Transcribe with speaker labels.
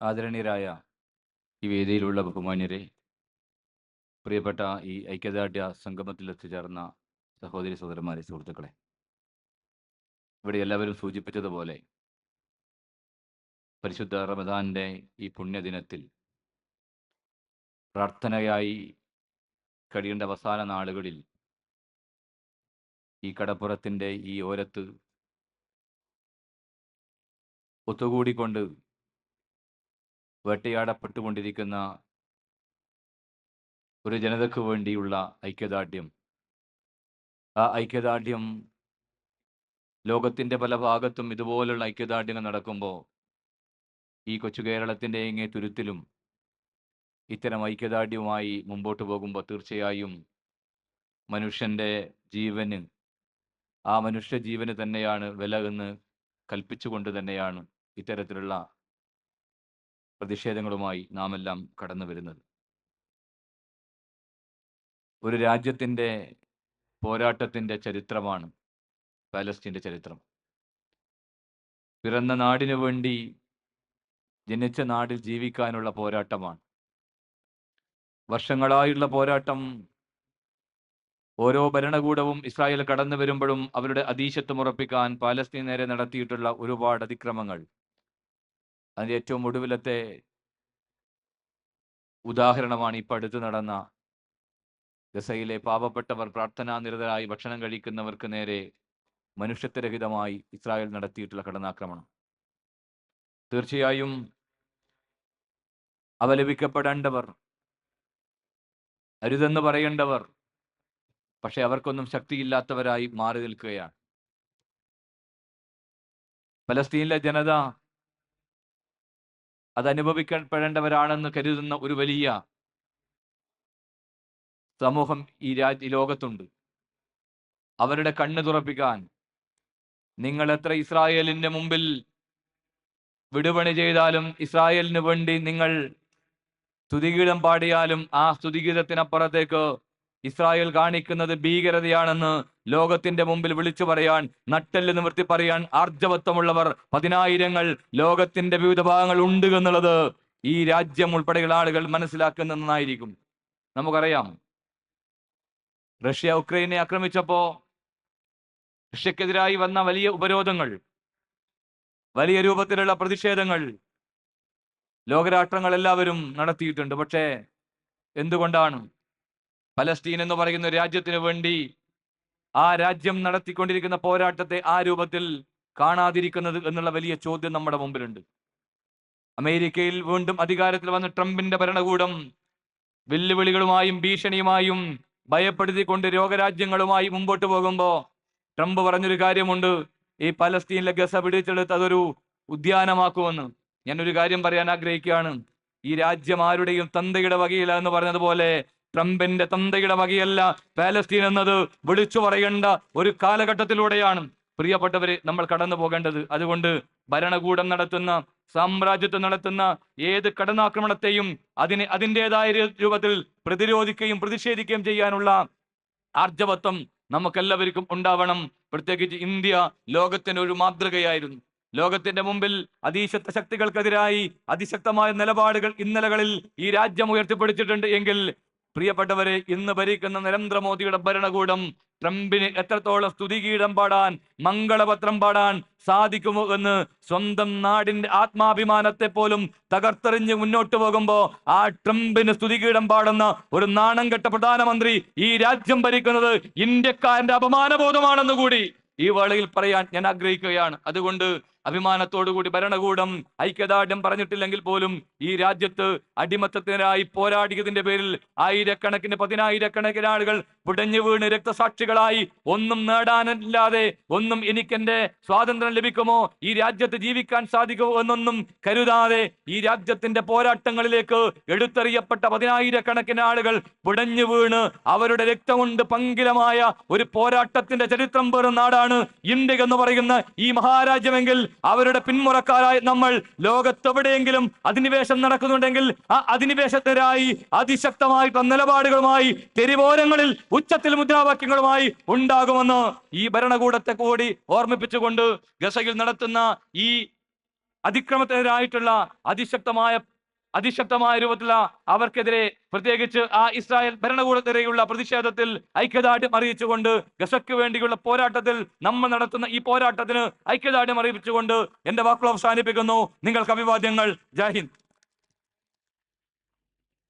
Speaker 1: ആദരണീയരായ ഈ വേദിയിലുള്ള ബഹുമാന്യരെ പ്രിയപ്പെട്ട ഈ ഐക്യദാർഢ്യ സംഗമത്തിൽ എത്തിച്ചേർന്ന സഹോദരി സഹോദരന്മാരെ സുഹൃത്തുക്കളെ. ഇവിടെ എല്ലാവരും സൂചിപ്പിച്ചതുപോലെ പരിശുദ്ധ റമദാന്റെ ഈ പുണ്യദിനത്തിൽ പ്രാർത്ഥനയായി കഴിയേണ്ട അവസാന നാളുകളിൽ ഈ കടപ്പുറത്തിന്റെ ഈ ഓരത്ത് ഒത്തുകൂടിക്കൊണ്ട് വേട്ടയാടപ്പെട്ടുകൊണ്ടിരിക്കുന്ന ഒരു ജനതയ്ക്ക് വേണ്ടിയുള്ള ഐക്യദാർഢ്യം. ആ ഐക്യദാർഢ്യം ലോകത്തിന്റെ പല ഭാഗത്തും ഇതുപോലുള്ള ഐക്യദാർഢ്യങ്ങൾ നടക്കുമ്പോൾ ഈ കൊച്ചു കേരളത്തിന്റെ ഇങ്ങേ തുരുത്തിലും ഇത്തരം ഐക്യദാർഢ്യവുമായി മുമ്പോട്ട് പോകുമ്പോൾ തീർച്ചയായും മനുഷ്യന്റെ ജീവന് ആ മനുഷ്യ ജീവന് തന്നെയാണ് വില എന്ന് കൽപ്പിച്ചുകൊണ്ട് തന്നെയാണ് ഇത്തരത്തിലുള്ള പ്രതിഷേധങ്ങളുമായി നാം എല്ലാം കടന്നു വരുന്നത് ഒരു രാജ്യത്തിന്റെ പോരാട്ടത്തിന്റെ ചരിത്രമാണ് പാലസ്തീന്റെ ചരിത്രം. പിറന്ന നാടിനു വേണ്ടി ജനിച്ച നാടിൽ ജീവിക്കാനുള്ള പോരാട്ടമാണ്. വർഷങ്ങളായുള്ള പോരാട്ടം ഓരോ ഭരണകൂടവും ഇസ്രായേൽ കടന്നു വരുമ്പോഴും അവരുടെ അതീശത്വം ഉറപ്പിക്കാൻ പാലസ്തീൻ നേരെ നടത്തിയിട്ടുള്ള ഒരുപാട് അതിക്രമങ്ങൾ. അതിന്റെ ഏറ്റവും ഒടുവിലത്തെ ഉദാഹരണമാണ് ഇപ്പം അടുത്ത് നടന്ന ഗസയിലെ പാവപ്പെട്ടവർ പ്രാർത്ഥനാ നിരതരായി ഭക്ഷണം കഴിക്കുന്നവർക്ക് നേരെ മനുഷ്യത്വരഹിതമായി ഇസ്രായേൽ നടത്തിയിട്ടുള്ള കടന്നാക്രമണം. തീർച്ചയായും അവലപിക്കപ്പെടേണ്ടവർ അരുതെന്ന് പറയേണ്ടവർ പക്ഷെ അവർക്കൊന്നും ശക്തിയില്ലാത്തവരായി മാറി നിൽക്കുകയാണ്. ഫലസ്തീനിലെ ജനത അത് അനുഭവിക്കപ്പെടേണ്ടവരാണെന്ന് കരുതുന്ന ഒരു വലിയ സമൂഹം ഈ രാജ്യ ലോകത്തുണ്ട്. അവരുടെ കണ്ണ് തുറപ്പിക്കാൻ നിങ്ങൾ എത്ര ഇസ്രായേലിന്റെ മുമ്പിൽ വിടുപണി ചെയ്താലും ഇസ്രായേലിന് വേണ്ടി നിങ്ങൾ സ്തുതിഗീതം പാടിയാലും ആ സ്തുതിഗീതത്തിനപ്പുറത്തേക്ക് ഇസ്രായേൽ കാണിക്കുന്നത് ഭീകരതയാണെന്ന് ലോകത്തിന്റെ മുമ്പിൽ വിളിച്ചു പറയാൻ നട്ടെല്ല് നിവർത്തി പറയാൻ ആർജവത്വമുള്ളവർ പതിനായിരങ്ങൾ ലോകത്തിന്റെ വിവിധ ഭാഗങ്ങൾ ഉണ്ട് എന്നുള്ളത് ഈ രാജ്യം ഉൾപ്പെടെയുള്ള ആളുകൾ മനസ്സിലാക്കുന്ന നന്നായിരിക്കും നമുക്കറിയാം. റഷ്യ ഉക്രൈനെ ആക്രമിച്ചപ്പോ റഷ്യക്കെതിരായി വന്ന വലിയ ഉപരോധങ്ങൾ വലിയ രൂപത്തിലുള്ള പ്രതിഷേധങ്ങൾ ലോകരാഷ്ട്രങ്ങൾ എല്ലാവരും നടത്തിയിട്ടുണ്ട്. പക്ഷേ എന്തുകൊണ്ടാണ്? പലസ്തീൻ എന്ന് പറയുന്ന രാജ്യത്തിന് വേണ്ടി ആ രാജ്യം നടത്തിക്കൊണ്ടിരിക്കുന്ന പോരാട്ടത്തെ ആ രൂപത്തിൽ കാണാതിരിക്കുന്നത് എന്നുള്ള വലിയ ചോദ്യം നമ്മുടെ മുമ്പിലുണ്ട്. അമേരിക്കയിൽ വീണ്ടും അധികാരത്തിൽ വന്ന ട്രംപിന്റെ ഭരണകൂടം വെല്ലുവിളികളുമായും ഭീഷണിയുമായും ഭയപ്പെടുത്തിക്കൊണ്ട് രോഗരാജ്യങ്ങളുമായി മുമ്പോട്ട് പോകുമ്പോൾ ട്രംപ് പറഞ്ഞൊരു കാര്യമുണ്ട്. ഈ പലസ്തീനിലെ ഗസ പിടിച്ചെടുത്ത് അതൊരു ഉദ്യാനമാക്കുമെന്ന്. ഞാനൊരു കാര്യം പറയാൻ ആഗ്രഹിക്കുകയാണ്. ഈ രാജ്യം ആരുടെയും തന്തയുടെ വകയില്ല എന്ന് പറഞ്ഞതുപോലെ ട്രംപിന്റെ തന്തയുടെ വകയല്ല പാലസ്തീൻ എന്നത് വിളിച്ചു പറയേണ്ട ഒരു കാലഘട്ടത്തിലൂടെയാണ്. പ്രിയപ്പെട്ടവരെ നമ്മൾ കടന്നു പോകേണ്ടത് അതുകൊണ്ട് ഭരണകൂടം നടത്തുന്ന സാമ്രാജ്യത്വം നടത്തുന്ന ഏത് കടന്നാക്രമണത്തെയും അതിനെ അതിന്റെതായ രൂപത്തിൽ പ്രതിരോധിക്കുകയും പ്രതിഷേധിക്കുകയും ചെയ്യാനുള്ള ആർജവത്വം നമുക്കെല്ലാവർക്കും ഉണ്ടാവണം. പ്രത്യേകിച്ച് ഇന്ത്യ ലോകത്തിന് ഒരു മാതൃകയായിരുന്നു. ലോകത്തിന്റെ മുമ്പിൽ അതീശത്വ ശക്തികൾക്കെതിരായി അതിശക്തമായ നിലപാടുകൾ ഇന്നലകളിൽ ഈ രാജ്യം ഉയർത്തിപ്പിടിച്ചിട്ടുണ്ട് എങ്കിൽ പ്രിയപ്പെട്ടവരെ ഇന്ന് ഭരിക്കുന്ന നരേന്ദ്രമോദിയുടെ ഭരണകൂടം ട്രംപിന് എത്രത്തോളം സ്തുതിഗീതം പാടാൻ മംഗളപത്രം പാടാൻ സാധിക്കുമോ എന്ന് സ്വന്തം നാടിന്റെ ആത്മാഭിമാനത്തെ പോലും തകർത്തെറിഞ്ഞ് മുന്നോട്ട് പോകുമ്പോ ആ ട്രംപിന് സ്തുതിഗീതം പാടുന്ന ഒരു നാണം കെട്ട പ്രധാനമന്ത്രി ഈ രാജ്യം ഭരിക്കുന്നത് ഇന്ത്യക്കാരന്റെ അപമാനബോധമാണെന്ന് കൂടി ഈ വേളയിൽ പറയാൻ ഞാൻ ആഗ്രഹിക്കുകയാണ്. അതുകൊണ്ട് അഭിമാനത്തോടുകൂടി ഭരണകൂടം ഐക്യദാർഢ്യം പറഞ്ഞിട്ടില്ലെങ്കിൽ പോലും ഈ രാജ്യത്ത് അടിമത്തത്തിനായി പോരാടിയതിന്റെ പേരിൽ ആയിരക്കണക്കിന് പതിനായിരക്കണക്കിന് ആളുകൾ പുടഞ്ഞു വീണ് രക്തസാക്ഷികളായി ഒന്നും നേടാനില്ലാതെ ഒന്നും എനിക്കെന്റെ സ്വാതന്ത്ര്യം ലഭിക്കുമോ? ഈ രാജ്യത്ത് ജീവിക്കാൻ സാധിക്കുമോ എന്നൊന്നും കരുതാതെ ഈ രാജ്യത്തിന്റെ പോരാട്ടങ്ങളിലേക്ക് എടുത്തെറിയപ്പെട്ട പതിനായിരക്കണക്കിന് ആളുകൾ പുടഞ്ഞു വീണ് അവരുടെ രക്തം കൊണ്ട് പങ്കിലമായ ഒരു പോരാട്ടത്തിന്റെ ചരിത്രം പേറുന്ന നാടാണ് ഇന്ത്യ എന്ന് പറയുന്ന ഈ മഹാരാജ്യമെങ്കിൽ അവരുടെ പിന്മുറക്കാരായി നമ്മൾ ലോകത്തെവിടെയെങ്കിലും അധിനിവേശം നടക്കുന്നുണ്ടെങ്കിൽ ആ അധിനിവേശത്തിനായി അതിശക്തമായിട്ടുള്ള നിലപാടുകളുമായി തെരുവോരങ്ങളിൽ ഉച്ചത്തിൽ മുദ്രാവാക്യങ്ങളുമായി ഉണ്ടാകുമെന്ന് ഈ ഭരണകൂടത്തെ കൂടി ഓർമ്മിപ്പിച്ചുകൊണ്ട് ഗസയിൽ നടത്തുന്ന ഈ അതിക്രമത്തിനെതിരായിട്ടുള്ള അതിശക്തമായ അതിശക്തമായ രൂപത്തിലുള്ള അവർക്കെതിരെ പ്രത്യേകിച്ച് ആ ഇസ്രായേൽ ഭരണകൂടത്തിനെതിരെയുള്ള പ്രതിഷേധത്തിൽ ഐക്യദാർഢ്യം അറിയിച്ചുകൊണ്ട് ഗസയ്ക്ക് വേണ്ടിയുള്ള പോരാട്ടത്തിൽ നമ്മൾ നടത്തുന്ന ഈ പോരാട്ടത്തിന് ഐക്യദാർഢ്യം അറിയിച്ചുകൊണ്ട് എന്റെ വാക്കുകൾ അവസാനിപ്പിക്കുന്നു. നിങ്ങൾക്ക് അഭിവാദ്യങ്ങൾ ജയ് ഹിന്ദ്.